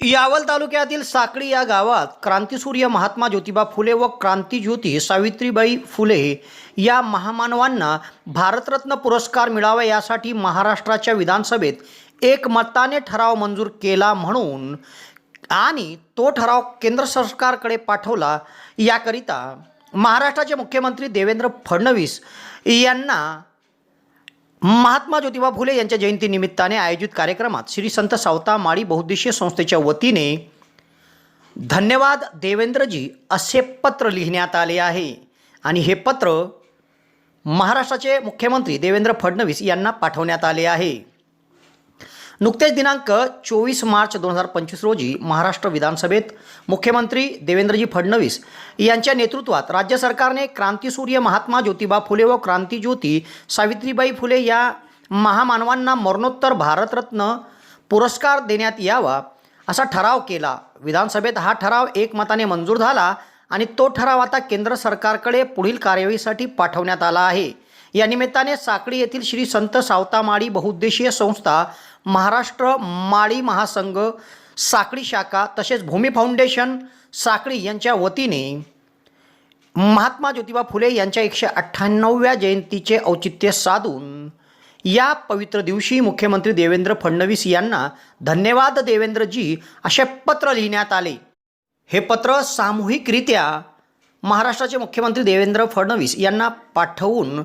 यावल तालुक्यातील साकळी या गावात क्रांतीसूर्य महात्मा ज्योतिबा फुले व क्रांतीज्योती सावित्रीबाई फुले या महामानवांना भारतरत्न पुरस्कार मिळावा यासाठी महाराष्ट्राच्या विधानसभेत एकमताने ठराव मंजूर केला म्हणून आणि तो ठराव केंद्र सरकारकडे पाठवला. याकरिता महाराष्ट्राचे मुख्यमंत्री देवेंद्र फडणवीस यांना महात्मा ज्योतिबा फुले यांच्या जयंतीनिमित्ताने आयोजित कार्यक्रमात श्री संत सावता माळी बहुद्देशीय संस्थेच्या वतीने धन्यवाद देवेंद्रजी असे पत्र लिहिण्यात आले आहे. आणि हे पत्र महाराष्ट्राचे मुख्यमंत्री देवेंद्र फडणवीस यांना पाठवण्यात आले आहे. नुकतेच दिनांक चोवीस मार्च दोन हजार पंचवीस रोजी महाराष्ट्र विधानसभेत मुख्यमंत्री देवेंद्रजी फडणवीस यांच्या नेतृत्वात राज्य सरकारने क्रांतीसूर्य महात्मा ज्योतिबा फुले व क्रांतीज्योती सावित्रीबाई फुले या महामानवांना मरणोत्तर भारतरत्न पुरस्कार देण्यात यावा असा ठराव केला. विधानसभेत हा ठराव एकमताने मंजूर झाला आणि तो ठराव आता केंद्र सरकारकडे पुढील कार्यवाहीसाठी पाठवण्यात आला आहे. या निमित्ताने साकळी येथील श्री संत सावतामाळी बहुउद्देशीय संस्था महाराष्ट्र माळी महासंघ साकळी शाखा तसेच भूमी फाउंडेशन साकळी यांच्या वतीने महात्मा ज्योतिबा फुले यांच्या एकशे अठ्ठ्याण्णवव्या जयंतीचे औचित्य साधून या पवित्र दिवशी मुख्यमंत्री देवेंद्र फडणवीस यांना धन्यवाद देवेंद्रजी असे पत्र लिहिण्यात आले. हे पत्र सामूहिकरित्या महाराष्ट्राचे मुख्यमंत्री देवेंद्र फडणवीस यांना पाठवून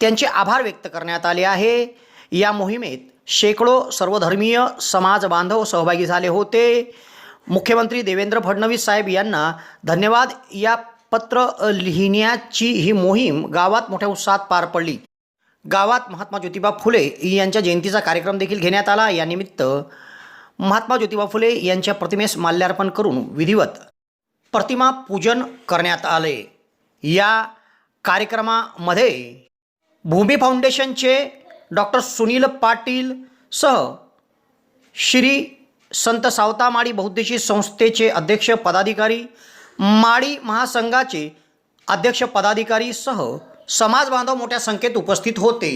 त्यांचे आभार व्यक्त करण्यात आले आहे. या मोहिमेत शेकडो सर्वधर्मीय समाज बांधव सहभागी झाले होते. मुख्यमंत्री देवेंद्र फडणवीस साहेब यांना धन्यवाद. या पत्र लिहिण्याची ही मोहीम गावात मोठ्या उत्साहात पार पडली. गावात महात्मा ज्योतिबा फुले यांच्या जयंतीचा कार्यक्रम देखील घेण्यात आला. यानिमित्त महात्मा ज्योतिबा फुले यांच्या प्रतिमेस माल्यार्पण करून विधिवत प्रतिमा पूजन करण्यात आले. या कार्यक्रमामध्ये भूमी फाउंडेशनचे डॉक्टर सुनील पाटील सह श्री संत सावता माळी बौद्धिशी संस्थेचे अध्यक्ष पदाधिकारी माळी महासंघाचे अध्यक्ष पदाधिकारी सह समाज बांधव मोठ्या संख्येत उपस्थित होते.